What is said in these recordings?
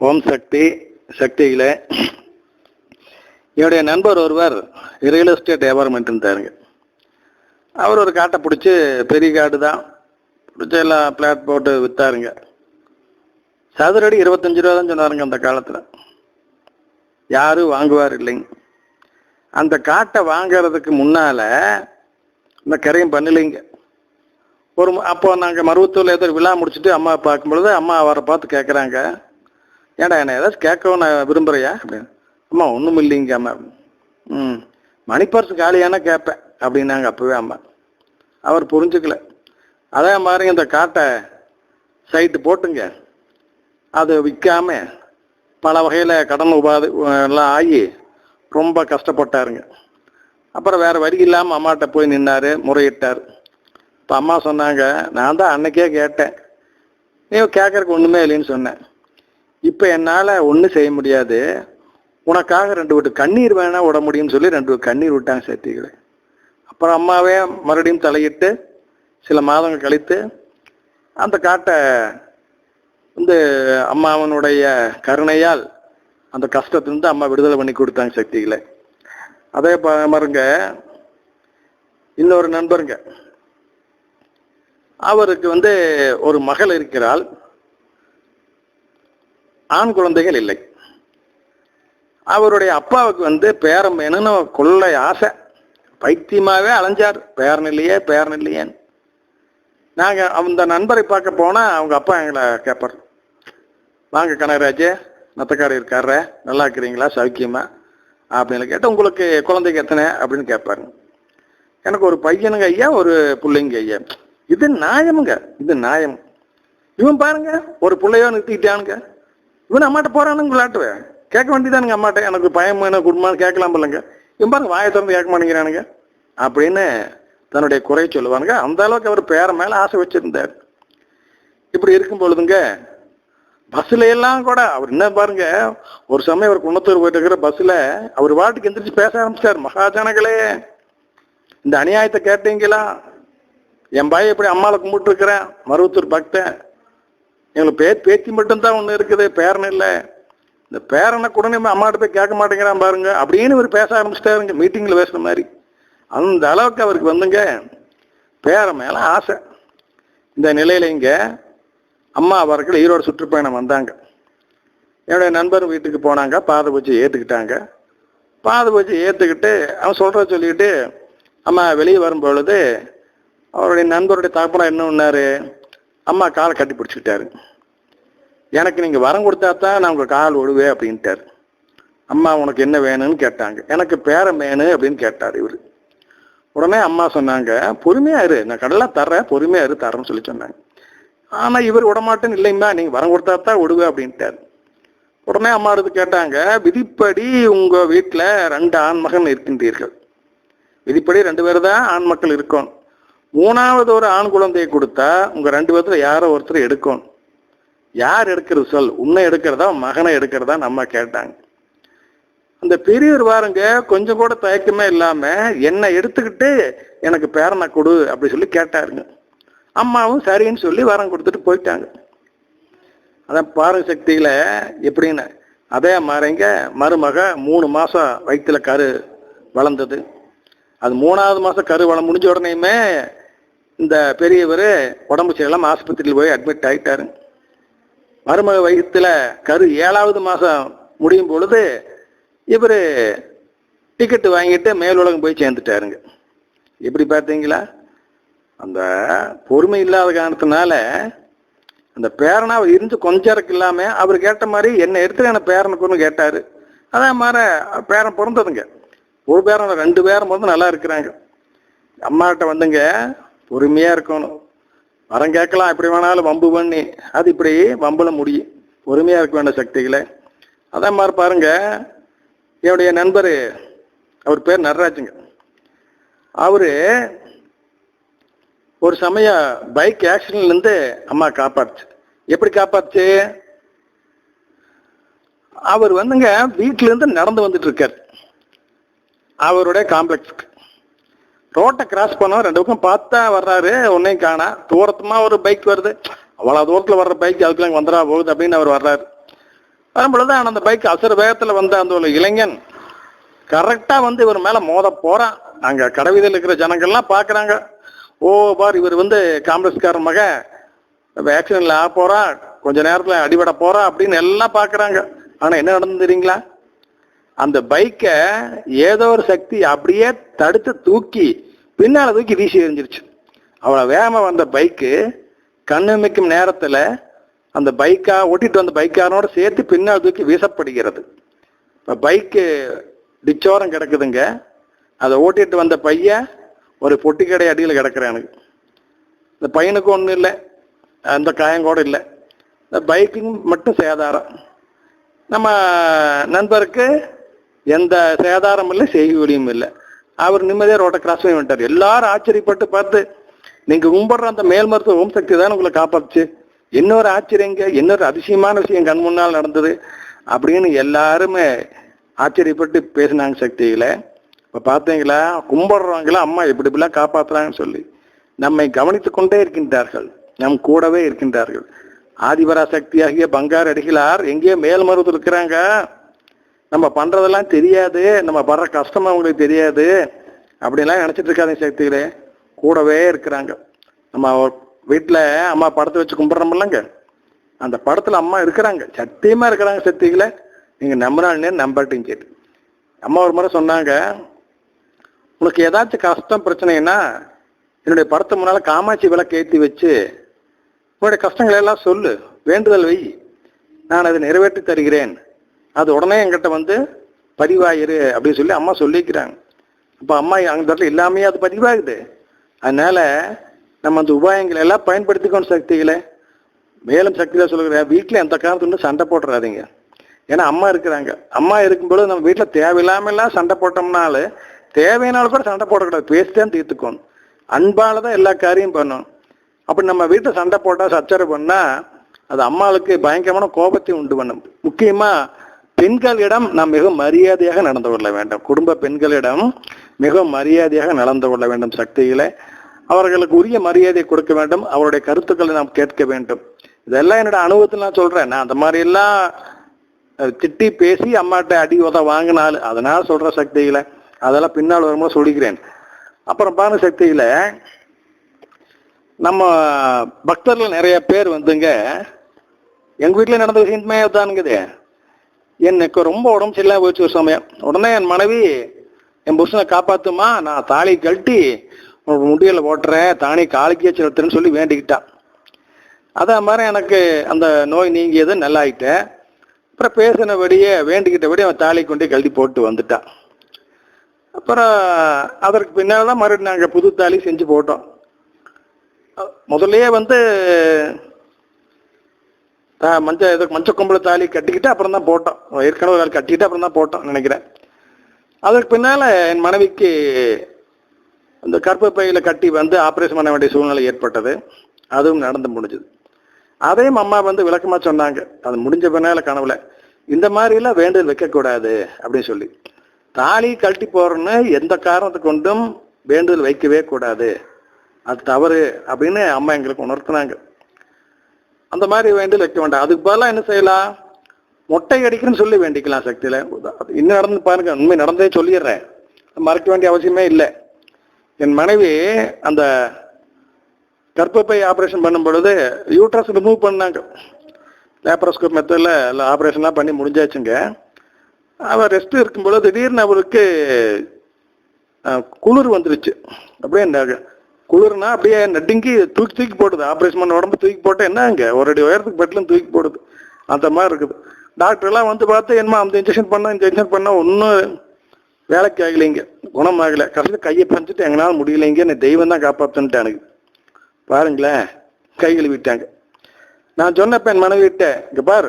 ஓம் சக்தி சக்தியில. என்னுடைய நண்பர் ஒருவர் ரியல் எஸ்டேட் வியாபாரம் பண்ணிட்டு இருந்தாருங்க அவர் ஒரு காட்டை பிடிச்சி பெரிய காடு தான். பிடிச்சி எல்லாம் பிளாட் போட்டு விற்றாருங்க சதுரடி இருபத்தஞ்சு ரூபா தான் சொன்னாருங்க அந்த காலத்தில். யாரும் வாங்குவார் இல்லைங்க. அந்த காட்டை வாங்கிறதுக்கு முன்னால இந்த கரையும் பண்ணலைங்க. ஒரு அப்போ நாங்கள் மருவத்தூரில் ஏதோ விழா முடிச்சுட்டு அம்மா பார்க்கும் பொழுது அம்மா அவரை பார்த்து கேட்குறாங்க ஏன்டா என்ன ஏதாச்சும் கேட்கவும் நான் விரும்புறியா? அப்படின்னு அம்மா ஒன்றும் இல்லைங்க அம்மா. ம். மணி பர்ஸ் காலியானா கேட்பேன் அப்படின்னாங்க அப்போவே அம்மா. அவர் புரிஞ்சுக்கல. அதே மாதிரி இந்த காட்டை சைட்டு போட்டுங்க. அது விற்காம பல வகையில் கடன் உபாதை எல்லாம் ஆகி ரொம்ப கஷ்டப்பட்டாருங்க. அப்புறம் வேறு வழி இல்லாமல் அம்மாட்ட போய் நின்னார் முறையிட்டார். இப்போ அம்மா சொன்னாங்க நான் தான் அன்னைக்கே கேட்டேன். நீ கேட்கறதுக்கு ஒன்றுமே இல்லைன்னு சொன்னேன். இப்போ என்னால் ஒன்றும் செய்ய முடியாது. உனக்காக ரெண்டு விட்டு கண்ணீர் வேணா விட முடியும்னு சொல்லி ரெண்டு கண்ணீர் விட்டாங்க சேர்த்திகளை அப்புறம் அம்மாவே மறுபடியும் தலையிட்டு சில மாதங்கள் கழித்து அந்த காட்டை வந்து அம்மாவனுடைய கருணையால் அந்த கஷ்டத்திலிருந்து அம்மா விடுதலை பண்ணி கொடுத்தாங்க சக்திகளை அதே மாருங்க பாருங்க. இன்னொரு நண்பருங்க. அவருக்கு வந்து ஒரு மகள் இருக்கிறாள். ஆண் குழந்தைகள் இல்லை. அவருடைய அப்பாவுக்கு வந்து பேரம் வேணும்னு கொள்ளை ஆசை. பைத்தியமாகவே அலைஞ்சார். பேரன் இல்லையே பேரன் இல்லையேன்னு. நாங்கள் அந்த நண்பரை பார்க்க போனால் அவங்க அப்பா எங்களை கேட்பார் வாங்க கனகராஜ் நத்தக்காடு இருக்கார நல்லா இருக்கிறீங்களா சௌக்கியமா? அப்படின்னு கேட்டு உங்களுக்கு குழந்தைக்கு எத்தனை? அப்படின்னு கேட்பாரு எனக்கு ஒரு பையனுங்க ஐயா ஒரு பிள்ளைங்க ஐயா. இது நியாயமுங்க இது நியாயம். இவன் பாருங்க ஒரு பிள்ளையோ நிறுத்திக்கிட்டானுங்க. இவன் அம்மாட்ட போறானுங்க விளாட்டுவே கேட்க வேண்டியதானுங்க அம்மாட்ட. எனக்கு பயம் வேணும் குடும்பம் கேட்கலாம் இல்லைங்க இவன் பாருங்க வாயை திறந்து கேட்க மாட்டேங்கிறானுங்க. அப்படின்னு தன்னுடைய குறை சொல்லுவானுங்க. அந்த அளவுக்கு அவர் பேர மேல ஆசை வச்சிருந்தார். இப்படி இருக்கும் பொழுதுங்க பஸ்ல எல்லாம் கூட அவர் என்ன பாருங்க ஒரு சமயம் அவர் குணத்தூர் போயிட்டு இருக்கிற பஸ்ல அவர் வாட்டுக்கு எந்திரிச்சு பேச ஆரம்பிச்சார் மகாஜனங்களே இந்த அநியாயத்தை கேட்டீங்களா? என் பாய் இப்படி அம்மாவை கும்பிட்டு இருக்கிறேன் மருவத்தூர் பக்தன். எங்களுக்கு பே பேத்தி மட்டும்தான் ஒன்று இருக்குது பேரன் இல்லை. இந்த பேரனை கூட நம்ம அம்மாட்ட போய் கேட்க மாட்டேங்கிறான் பாருங்க அப்படின்னு இவர் பேச ஆரம்பிச்சிட்டாருங்க மீட்டிங்கில் பேசுகிற மாதிரி. அந்த அளவுக்கு அவருக்கு வந்துங்க பேரன் மேலே ஆசை. இந்த நிலையில இங்கே அம்மா அவர்கள் ஈரோடு சுற்றுப்பயணம் வந்தாங்க. என்னுடைய நண்பர் வீட்டுக்கு போனாங்க பாதை பூச்சி ஏற்றுக்கிட்டாங்க பாதை பூச்சி ஏற்றுக்கிட்டு அவன் சொல்கிற சொல்லிக்கிட்டு அம்மா வெளியே வரும் பொழுது அவருடைய நண்பருடைய தகப்பனா என்ன ஒன்றாரு அம்மா காலை கட்டி பிடிச்சிக்கிட்டாரு. எனக்கு நீங்கள் வரம் கொடுத்தா தான் நான் உங்கள் கால் விடுவேன் அப்படின்ட்டாரு. அம்மா உனக்கு என்ன வேணும்னு கேட்டாங்க. எனக்கு பேரம் வேணும் அப்படின்னு கேட்டார் இவர். உடனே அம்மா சொன்னாங்க பொறுமையா இரு. நான் கடலாக தர்றேன். பொறுமையா இரு. தரேன்னு சொல்லி சொன்னாங்க. ஆனால் இவர் விடமாட்டேன்னு இல்லைங்களா நீங்கள் வரம் கொடுத்தா தான் விடுவே அப்படின்ட்டார். உடனே அம்மா எடுத்து கேட்டாங்க விதிப்படி உங்கள் வீட்டில் ரெண்டு ஆண் மகன் இருக்கின்றீர்கள். விதிப்படி ரெண்டு பேர் தான் ஆண் மக்கள் இருக்கணும். மூணாவது ஒரு ஆண் குழந்தையை கொடுத்தா உங்க ரெண்டு பேர்த்துல யாரோ ஒருத்தர் எடுக்கணும். யார் எடுக்கிறது சொல்? உன்னை எடுக்கிறதா மகனை எடுக்கிறதா நம்ம கேட்டாங்க. அந்த பெரியவர் பாருங்க கொஞ்சம் கூட தயக்கமே இல்லாம என்னை எடுத்துக்கிட்டு எனக்கு பேரனை கொடு அப்படி சொல்லி கேட்டாருங்க. அம்மாவும் சரின்னு சொல்லி வரம் கொடுத்துட்டு போயிட்டாங்க. அதான் பாருங்க சக்தியில எப்படின்னு அதே மாதிரிங்க மருமக மூணு மாசம் வயிற்றுல கரு வளர்ந்தது. அது மூணாவது மாசம் கரு வளம் முடிஞ்ச உடனேயுமே இந்த பெரியவர் உடம்பு சரியில்லாம ஆஸ்பத்திரியில் போய் அட்மிட் ஆகிட்டாரு மருமக வயிற்றுல கரு ஏழாவது மாதம் முடியும் பொழுது இவர் டிக்கெட்டு வாங்கிட்டு மேலுலகம் போய் சேர்ந்துட்டாருங்க. எப்படி பார்த்தீங்களா? அந்த பொறுமை இல்லாத காரணத்தினால அந்த பேரனை அவர் இருந்து கொஞ்சம் இல்லாமல் அவர் கேட்ட மாதிரி என்ன எடுத்து என்ன பேரனுக்குன்னு கேட்டார். அதே மாதிரி பேரன் பிறந்ததுங்க. ஒரு பேரன் ரெண்டு பேரும் பிறந்து நல்லா இருக்கிறாங்க. அம்மாட்ட வந்துங்க பொறுமையா இருக்கணும். வரம் கேட்கலாம் எப்படி வேணாலும் வம்பு பண்ணி. அது இப்படி வம்புல முடியும் பொறுமையா இருக்க வேண்டிய சக்திகளை. அதே மாதிரி பாருங்க என்னுடைய நண்பர் அவர் பேர் நடராஜுங்க. அவரு ஒரு சமயம் பைக் ஆக்சிடென்ட்ல இருந்து அம்மா காப்பாத்துச்சு. எப்படி காப்பாத்துச்சு? அவர் வந்துங்க வீட்டிலேருந்து நடந்து வந்துட்டு இருக்கார். அவருடைய காம்ப்ளெக்ஸுக்கு ரோட்டை கிராஸ் பண்ணோம் ரெண்டு பக்கம் பார்த்தா வர்றாரு உன்னையும் காணா. தூரத்துமா ஒரு பைக் வருது. அவ்வளோ தூரத்தில் வர்ற பைக் அதுக்குள்ள வந்துடா போகுது அப்படின்னு அவர் வர்றாரு. வரும்பொழுது ஆனால் அந்த பைக் அசுர வேகத்தில் வந்த அந்த ஒரு இளைஞன் கரெக்டாக வந்து இவர் மேலே மோத போகிறான் அங்கே கடவுதில் இருக்கிற ஜனங்கள்லாம் பார்க்குறாங்க ஓ பார் இவர் வந்து காங்கிரஸ்கார மக. ஆக்சிடென்ட்ல ஆக போகிறா கொஞ்ச நேரத்தில் அடிபட போகிறா அப்படின்னு எல்லாம் பார்க்குறாங்க ஆனால் என்ன நடந்து தெரியுங்களா? அந்த பைக்கை ஏதோ ஒரு சக்தி அப்படியே தடுத்து தூக்கி பின்னால் தூக்கி வீசி எறிஞ்சிருச்சு. அவ்வளோ வேகமாக வந்த பைக்கு கண்ணுமிக்கும் நேரத்தில் அந்த பைக்கா ஓட்டிட்டு வந்த பைக்காரனோட சேர்த்து பின்னால் தூக்கி வீசப்படுகிறது. இப்போ பைக்கு டிச்சோரம் கிடக்குதுங்க. அதை ஓட்டிட்டு வந்த பையன் ஒரு பொட்டி கடை அடியில் கிடக்குறானுங்க இந்த பையனுக்கு ஒன்றும் இல்லை. அந்த காயம் கூட இல்லை. இந்த பைக்கிங் மட்டும் சேதாரம். நம்ம நண்பருக்கு எந்த சேதாரம் இல்லை செய்கூலியும் இல்லை. அவர் நிம்மதியாக ரோட்டை கிராஸ் பண்ணி வந்துட்டார். எல்லாரும் ஆச்சரியப்பட்டு பார்த்து நீங்கள் கும்பிடுற அந்த மேல் மருத்துவ ஓம் சக்தி தான் உங்களை காப்பாத்துச்சு? இன்னொரு ஆச்சரியங்க இன்னொரு அதிசயமான விஷயம் கண் முன்னால் நடந்தது. அப்படின்னு எல்லாருமே ஆச்சரியப்பட்டு பேசினாங்க சக்திகளை இப்போ பார்த்தீங்களா கும்பிடுறவங்கள அம்மா இப்படி இப்படிலாம் காப்பாற்றுறாங்கன்னு சொல்லி நம்மை கவனித்து கொண்டே இருக்கின்றார்கள். நம் கூடவே இருக்கின்றார்கள். ஆதிபரா சக்தியாகிய பங்கார் அடிகளார் எங்கேயோ மேல் மருத்துவ இருக்கிறாங்க. நம்ம பண்றதெல்லாம் தெரியாது நம்ம படுற கஷ்டம் அவங்களுக்கு தெரியாது. அப்படிலாம் நினச்சிட்டு இருக்காதீங்க சக்திகளே. கூடவே இருக்கிறாங்க. நம்ம வீட்டில் அம்மா படத்தை வச்சு கும்பிட்றோம்லங்க. அந்த படத்தில் அம்மா இருக்கிறாங்க. சத்தியமாக இருக்கிறாங்க சக்திகளை. நீங்கள் நம்பினாலே நம்பட்டும் கேட்டு. அம்மா ஒரு முறை சொன்னாங்க உனக்கு ஏதாச்சும் கஷ்டம் பிரச்சனைன்னா என்னுடைய படத்தை முன்னால் காமாட்சி விளக்கு ஏற்றி வச்சு உன்னுடைய கஷ்டங்களை எல்லாம் சொல்லு. வேண்டுதல் வை. நான் அதை நிறைவேற்றி தருகிறேன். அது உடனே என்கிட்ட வந்து பதிவாயிரு அப்படின்னு சொல்லி அம்மா சொல்லிக்கிறாங்க. அப்போ அம்மா அந்த இடத்துல இல்லாமையே அது பதிவாகுது. அதனால நம்ம அந்த உபாயங்களை எல்லாம் பயன்படுத்திக்கணும் சக்திகளை. மேலும் சக்தியில சொல்லுகிறேன் வீட்டில் எந்த காரணத்துல சண்டை போட்டுறாதீங்க. ஏன்னா அம்மா இருக்கிறாங்க. அம்மா இருக்கும்போது நம்ம வீட்டில் தேவையில்லாமலாம் சண்டை போட்டோம்னால தேவையானாலும் கூட சண்டை போடக்கூடாது. பேசிதான் தீர்த்துக்கணும். அன்பால் தான் எல்லா காரியம் பண்ணணும். அப்படி நம்ம வீட்டில் சண்டை போட்டால் சச்சரவு பண்ணால் அது அம்மாளுக்கு பயங்கரமான கோபத்தை உண்டு பண்ணும். முக்கியமாக பெண்களிடம் நாம் மிக மரியாதையாக நடந்து கொள்ள வேண்டும். குடும்ப பெண்களிடம் மிக மரியாதையாக நடந்து கொள்ள வேண்டும் சக்திகளை அவர்களுக்கு உரிய மரியாதை கொடுக்க வேண்டும். அவருடைய கருத்துக்களை நாம் கேட்க வேண்டும். இதெல்லாம் என்னோட அனுபவத்தில் நான் சொல்றேன். நான் அந்த மாதிரி எல்லாம் திட்டி பேசி அம்மாட்ட அடி உத வாங்கினாலும் அதனால சொல்ற சக்திகளை அதெல்லாம் பின்னால் வரும்போது சொல்லிக்கிறேன். அப்புறம் பாருங்க சக்தியில நம்ம பக்தர்கள் நிறைய பேர் வந்துங்க எங்க வீட்டில் நடந்த விஷயமே தானுங்குது எனக்கு ரொம்ப உடம்பு சரியில்லாம போச்சு ஒரு சமயம். உடனே என் மனைவி என் புருஷனை காப்பாத்துமா? நான் தாலி கழட்டி உனக்கு முடியல ஓட்டுறேன் தானி காலிக்கே செலுத்துறேன்னு சொல்லி வேண்டிக்கிட்டான் அதே மாதிரி எனக்கு அந்த நோய் நீங்கியது நல்லாயிட்டேன் அப்புறம் பேசினபடியே வேண்டிக்கிட்டபடி அவன் தாலி கொண்டு கழுதி போட்டு வந்துட்டான் அப்புறம் அதற்கு பின்னால் தான் மறுபடியும் நாங்கள் புது தாலி செஞ்சு போட்டோம். முதல்லையே முதல்லயே வந்து தா- மஞ்ச இது மஞ்ச கொம்பளை தாலி கட்டிக்கிட்டு அப்புறம் தான் போட்டோம். ஏற்கனவே ஒரு நாள் கட்டிக்கிட்டு அப்புறம் தான் போட்டோம் நினைக்கிறேன். அதற்கு பின்னால் என் மனைவிக்கு அந்த கர்ப்பப்பையில கட்டி வந்து ஆப்ரேஷன் பண்ண வேண்டிய சூழ்நிலை ஏற்பட்டது. அதுவும் நடந்து முடிஞ்சது. அதையும் அம்மா வந்து விளக்கமாக சொன்னாங்க. அது முடிஞ்ச பின்னால் கனவுல. இந்த மாதிரிலாம் வேண்டுதல் வைக்கக்கூடாது அப்படின்னு சொல்லி. தாலி கழட்டி போகிறோன்னு எந்த காரணத்தை கொண்டும் வேண்டுதல் வைக்கவே கூடாது. அது தவறு அப்படின்னு அம்மா எங்களுக்கு உணர்த்தினாங்க. அந்த மாதிரி வேண்டி வைக்க வேண்டாம். அதுக்கு பதிலாக என்ன செய்யலாம் மொட்டை அடிக்கிறேன்னு சொல்லி வேண்டிக்கலாம் சக்தியில். இன்னும் நடந்து பாருங்க. உண்மை நடந்தே சொல்லிடுறேன். மறைக்க வேண்டிய அவசியமே இல்லை. என் மனைவி அந்த கர்ப்பப்பை ஆப்ரேஷன் பண்ணும் பொழுது யூட்ரஸ் ரிமூவ் பண்ணாங்க. லேப்ரோஸ்கோப் மெத்தடில் எல்லாம் ஆப்ரேஷன்லாம் பண்ணி முடிஞ்சாச்சுங்க. அவள் ரெஸ்ட் இருக்கும்போது திடீர்னு அவருக்கு குளிர் வந்துருச்சு. அப்படியே குளிர்னா அப்படியே நடுங்கி தூக்கி தூக்கி போடுது. ஆப்ரேஷன் பண்ண உடம்பு தூக்கி போட்டால் என்னங்க ஒரு அடி உயரத்துக்கு பெட்லும் தூக்கி போடுது. அந்த மாதிரி இருக்குது. டாக்டர் எல்லாம் வந்து பார்த்து என்னமா அந்த இன்ஜெக்ஷன் பண்ணா இந்த இன்ஜெக்ஷன் பண்ணா ஒன்றும் வேலைக்கு ஆகலைங்க ஆகலை. கடைசியில் கையை பறிச்சுட்டு எங்களால் முடியலைங்க என்னை தெய்வம் தான் காப்பாற்றுன்ட்டானுங்க பாருங்களேன். கை கழுவிட்டாங்க. நான் சொன்னப்ப என் மனைவிட்ட இங்கே பாரு.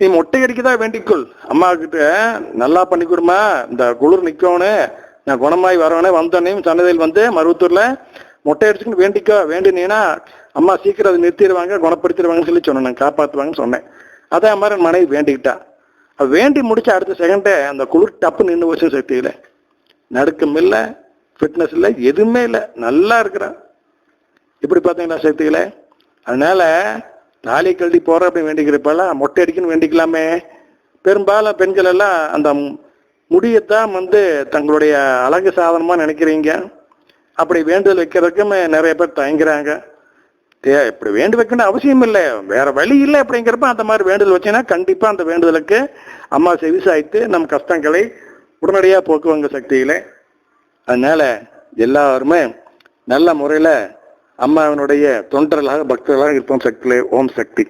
நீ மொட்டை அடிக்கதா வேண்டிக்கொள். அம்மா கிட்ட நல்லா பண்ணி கொடுமா இந்த குளிர் நிற்கணும் நான் குணமாய் வரவனே வந்தோடனே சன்னதியில் வந்து மருவத்தூர்ல மொட்டை அடிச்சுக்கிட்டு வேண்டிக்கோ வேண்டினீங்கன்னா அம்மா சீக்கிரம் அதை நிறுத்திடுவாங்க குணப்படுத்திடுவாங்கன்னு சொல்லி சொன்னேன் நான் சொன்னேன். அதே மாதிரி என் மனைவி வேண்டிக்கிட்டா. வேண்டி முடிச்ச அடுத்த செகண்டே அந்த குளிர் டப்பு நின்று போச்சு சக்தியில. நடுக்கம் இல்லை ஃபிட்னஸ் இல்லை எதுவுமே இல்லை. நல்லா இருக்கிறான். இப்படி பார்த்தீங்களா சக்திகளே அதனால தாலி கழட்டி போற அப்படின்னு வேண்டிக்கிறப்பெல்லாம் மொட்டை அடிக்கணும்னு வேண்டிக்கலாமே. பெரும்பாலும் பெண்கள் எல்லாம் அந்த முடியத்தான் வந்து தங்களுடைய அழகு சாதனமாக நினைக்கிறீங்க? அப்படி வேண்டுதல் வைக்கிறதுக்கும் நிறைய பேர் தயங்குறாங்க. தே இப்படி வேண்டு வைக்கணும் அவசியம் இல்லை. வேற வழி இல்லை அப்படிங்கிறப்ப அந்த மாதிரி வேண்டுதல் வச்சுன்னா கண்டிப்பாக அந்த வேண்டுதலுக்கு அம்மா செவிசாய்த்து நம் கஷ்டங்களை உடனடியாக போக்குவாங்க சக்தியில். அதனால எல்லாருமே நல்ல முறையில் அம்மாவினுடைய தொண்டர்களாக பக்தர்களாக இருப்போம் சக்தியிலே ஓம் சக்தி.